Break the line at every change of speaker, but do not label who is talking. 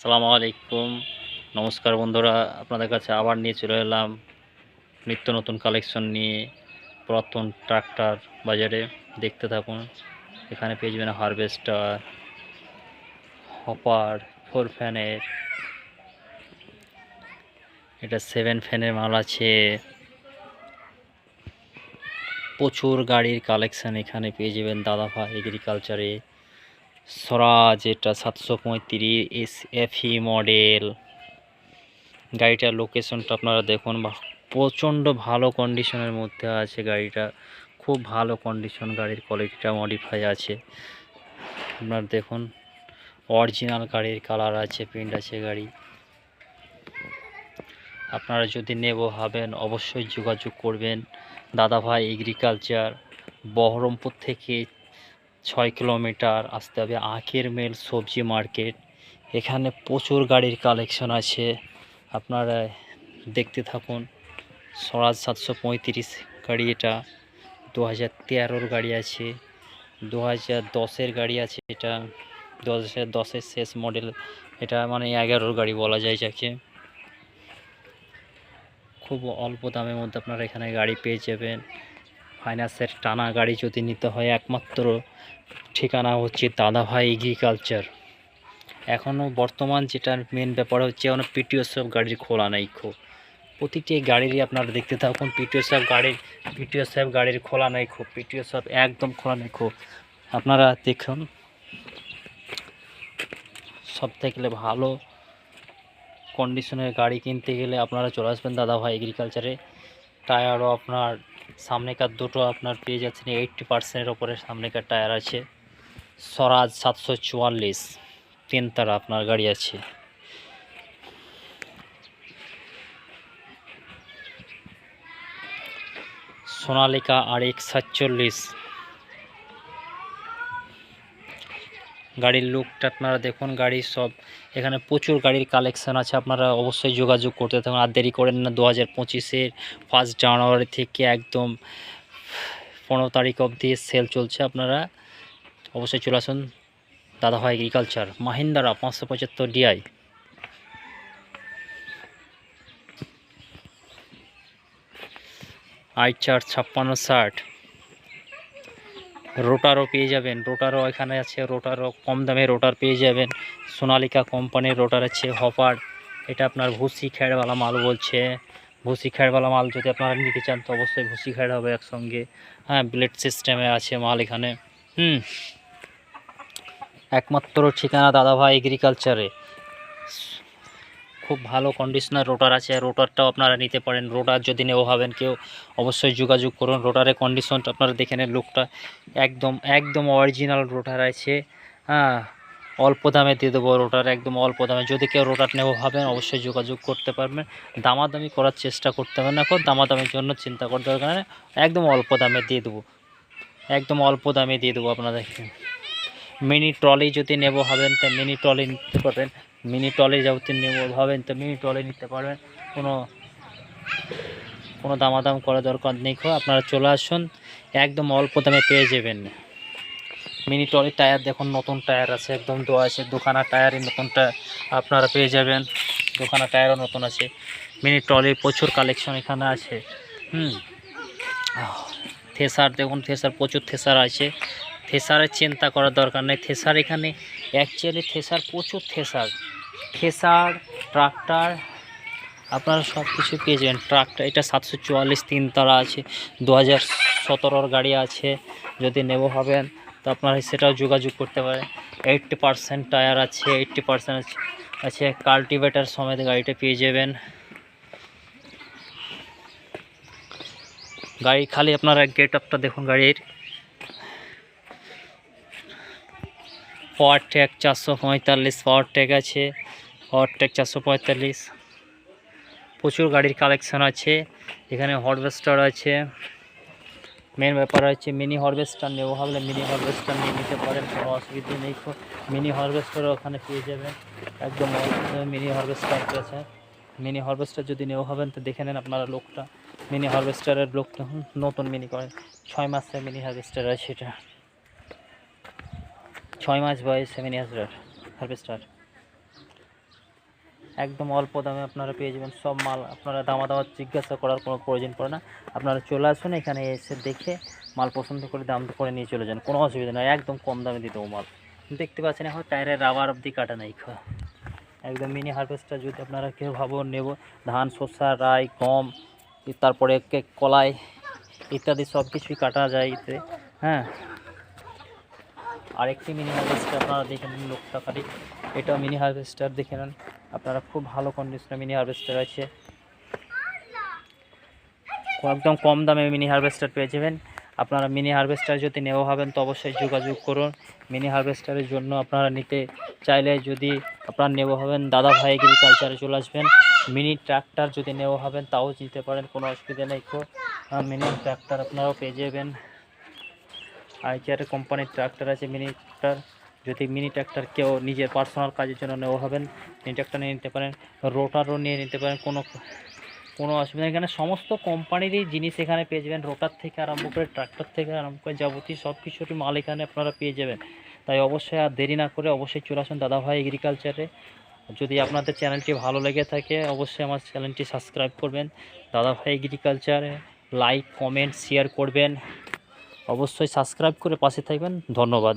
সালামু আলাইকুম। নমস্কার বন্ধুরা, আপনাদের কাছে আবার নিয়ে চলে এলাম নিত্য নতুন কালেকশন নিয়ে পুরাতন ট্রাক্টর বাজারে। দেখতে থাকুন, এখানে পেয়ে যাবেন হারভেস্টার হপার ফোর ফ্যানের এটা সেভেন ফ্যানের মাল আছে। প্রচুর গাড়ির কালেকশন এখানে পেয়ে যাবেন দাদাভা এগ্রিকালচারে স্বরাজ, এটা সাতশো পঁয়ত্রিশ এস এফি মডেল। গাড়িটার লোকেশনটা আপনারা দেখুন প্রচণ্ড ভালো কন্ডিশনের মধ্যে আছে গাড়িটা। খুব ভালো কন্ডিশন গাড়ির কোয়ালিটিটা মডিফাই আছে। আপনার দেখুন অরিজিনাল গাড়ির কালার আছে প্রিন্ট আছে গাড়ি। আপনারা যদি নেব হবেন অবশ্যই যোগাযোগ করবেন। দাদাভাই এগ্রিকালচার বহরমপুর থেকে ছয় কিলোমিটার, আসতে হবে আখের মেল, সবজি মার্কেট। এখানে প্রচুর গাড়ির কালেকশন আছে। আপনারা দেখতে থাকুন স্বরাজ সাতশো পঁয়ত্রিশ গাড়ি এটা দু হাজার তেরোর গাড়ি আছে দু হাজার দশের গাড়ি আছে এটা দু হাজার দশের শেষ মডেল এটা মানে এগারোর গাড়ি বলা যায় যাকে। খুব অল্প দামের মধ্যে আপনারা এখানে গাড়ি পেয়ে যাবেন। ফাইন্যান্সের টানা গাড়ি যদি নিতে হয় একমাত্র ঠিকানা হচ্ছে দাদাভাই এগ্রিকালচার এখনও বর্তমান যেটা মেন ব্যাপার হচ্ছে এখনও পিটিও সব গাড়ির খোলা নাই খুব। প্রতিটি গাড়িরই আপনারা দেখতে থাকুন পিটিও সব গাড়ির পিটিও সব গাড়ির খোলা নাই খো পিটিও সব একদম খোলা নাই খুব। আপনারা দেখুন সব থেকে ভালো কন্ডিশনের গাড়ি কিনতে গেলে আপনারা চলে আসবেন দাদাভাই এগ্রিকালচারে টায়ারও আপনার সামনেকার দুটো আপনার পেয়ে যাচ্ছেন এইটটি পার্সেন্টের ওপরে সামনেকার টায়ার আছে। স্বরাজ সাতশো চুয়াল্লিশ, তিন তারা আপনার গাড়ি আছে। সোনালিকা আর এক সাতচল্লিশ গাড়ির লুকটা আপনারা দেখুন, গাড়ির সব, এখানে প্রচুর গাড়ির কালেকশান আছে, আপনারা অবশ্যই যোগাযোগ করতে থাকুন। আর দেরি করেন না, দু হাজার পঁচিশের ফার্স্ট জানুয়ারি থেকে একদম পনেরো তারিখ অবধি সেল চলছে আপনারা। অবশ্যই চলে আসুন, দাদাভাই এগ্রিকালচার মাহিন্দারা পাঁচশো পঁচাত্তর ডিআই আই চার ছাপ্পান্ন ষাট। রোটারও পেয়ে যাবেন, রোটারও এখানে আছে, রোটারও কম দামে রোটার পেয়ে যাবেন। সোনালিকা কোম্পানির রোটার আছে হপার, এটা আপনার ভুসি খ্যাড়ওয়ালা মাল বলছে। ভুসি খ্যাড়ওয়ালা মাল যদি আপনারা নিতে চান তো অবশ্যই ভুসি খেড় হবে একসঙ্গে। হ্যাঁ ব্লেড সিস্টেমে আছে মাল এখানে। হুম, একমাত্র ঠিকানা দাদাভাই এগ্রিকালচারে। খুব ভালো কন্ডিশনার রোটার আছে। রোটারটাও আপনারা নিতে পারেন। রোটার যদি নেওয়া হবেন কেউ, অবশ্যই যোগাযোগ করুন। রোটারের কন্ডিশনটা আপনারা দেখে নেন লুকটা একদম একদম অরিজিনাল রোটার আছে। হ্যাঁ অল্প দামে দিয়ে দেবো রোটার একদম অল্প দামে। যদি কেউ রোটার নেওয়া ভাবেন, অবশ্যই যোগাযোগ করতে পারবেন। দামাদামি করার চেষ্টা করতে হবে না এখন দামাদামির জন্য চিন্তা করতে হবে না একদম অল্প দামে দিয়ে দেবো। একদম অল্প দামে দিয়ে দেবো আপনাদেরকে। মিনি ট্রলি যদি নেব হবেন, তা মিনি ট্রলি নিতে পারবেন মিনি টলে যদি নেব ভাবেন তো মিনি টলে নিতে পারবেন। কোনো কোনো দামাদাম করার দরকার নেই খো আপনারা চলে আসুন, একদম অল্প দামে পেয়ে যাবেন। মিনি ট্রলির টায়ার দেখুন, নতুন টায়ার আছে, একদম দোয়া আছে। দোকানা টায়ারই নতুন টায়ার আপনারা পেয়ে যাবেন। দোকানা টায়ারও নতুন আছে। মিনি ট্রলির প্রচুর কালেকশন এখানে আছে। হুম। থেসার দেখুন, থেসার প্রচুর থেসার আছে। থেসারের চিন্তা করার দরকার নেই। থেসার এখানে অ্যাকচুয়ালি থেসার প্রচুর থেসার। থেসার ট্রাক্টর, আপনারা সব কিছু পেয়ে যাবেন। ট্রাক্টর, এটা সাতশো চুয়াল্লিশ তিন তারা আছে দু হাজার সতেরোর গাড়ি আছে, যদি নেব হবেন তো আপনারা সেটাও যোগাযোগ করতে পারেন। এইট্টি পারসেন্ট টায়ার আছে, এইট্টি পারসেন্ট আছে কাল্টিভেটার সমেত গাড়িটা পেয়ে যাবেন। গাড়ি খালি আপনারা গেট আপটা দেখুন গাড়ির। পাওয়ার ট্যাগ চারশো পঁয়তাল্লিশ, পাওয়ার ট্যাগ আছে। ট্যাগ চারশো পঁয়তাল্লিশ। প্রচুর গাড়ির কালেকশন আছে। এখানে হরভেস্টার আছে। মেন ব্যাপার হচ্ছে মিনি হারভেস্টার নেব ভাবলে মিনি হারভেস্টার নিয়ে নিতে পারেন, কোনো অসুবিধা নেই। মিনি হারভেস্টারও ওখানে পেয়ে যাবেন। একদম মিনি হারভেস্টার আছে। মিনি হারভেস্টার যদি নেওয়া হবেন তো দেখে নেন আপনারা লোকটা। মিনি হারভেস্টারের লোকটা নতুন মিনি করেন ছয় মাসের মিনি হারভেস্টার আছে এটা। ছয় মাস বয়সে মিনি হারভেস্টার হারভেস্টার একদম অল্প দামে আপনারা পেয়ে যাবেন। সব মাল আপনারা দামাদামা জিজ্ঞাসা করার কোনো প্রয়োজন পড়ে না। আপনারা চলে আসুন, এখানে এসে দেখে মাল পছন্দ করে দাম করে নিয়ে চলে যান। কোনো অসুবিধা নয় একদম কম দামে দিয়ে মাল। দেখতে পাচ্ছেন এখন টায়ারের রাবার অব্দি কাটা নাই। একদম মিনি হারভেস্টার যদি আপনারা কেউ ভাবো নেব, ধান, শসা, রাই, গম তারপরে কলাই ইত্যাদি সব কিছুই কাটা যায় এতে। হ্যাঁ। আরেকটি মিনি হারভেস্টার আপনারা দেখে নিন লোকটা খালি। এটাও মিনি হারভেস্টার দেখে নেন। আপনারা খুব ভালো কন্ডিশনের মিনি হারভেস্টার আছে একদম কম দামে মিনি হারভেস্টার পেয়ে যাবেন। আপনারা মিনি হারভেস্টার যদি নেওয়া হবেন, তো অবশ্যই যোগাযোগ করুন। মিনি হারভেস্টারের জন্য আপনারা নিতে চাইলে যদি আপনারা নেওয়া হবেন, দাদা ভাই এগ্রিকালচারে চলে আসবেন। মিনি ট্রাক্টর যদি নেওয়া হবেন, তাও নিতে পারেন, কোনো অসুবিধা নেই তো মিনি ট্রাক্টর আপনারাও পেয়ে যাবেন। আইচার কোম্পানির ট্রাক্টর আছে মিনি ট্রাক্টর যদি মিনি ট্র্যাক্টর কেউ নিজের পার্সোনাল কাজের জন্য নেওয়া হবেন মিনি ট্র্যাক্টর নিয়ে নিতে পারেন রোটারও নিয়ে নিতে পারেন, কোনো কোনো অসুবিধা এখানে সমস্ত কোম্পানিরই জিনিস এখানে পেয়ে যাবেন। রোটার থেকে আরম্ভ করে ট্রাক্টর থেকে আরম্ভ করে যাবতীয় সব কিছুরই মাল এখানে আপনারা পেয়ে যাবেন। তাই অবশ্যই আর দেরি না করে অবশ্যই চলে আসুন দাদাভাই এগ্রিকালচারে যদি আপনাদের চ্যানেলটি ভালো লেগে থাকে, অবশ্যই আমার চ্যানেলটি সাবস্ক্রাইব করবেন। দাদাভাই এগ্রিকালচারে লাইক কমেন্ট শেয়ার করবেন। অবশ্যই সাবস্ক্রাইব করে পাশে থাকবেন। ধন্যবাদ।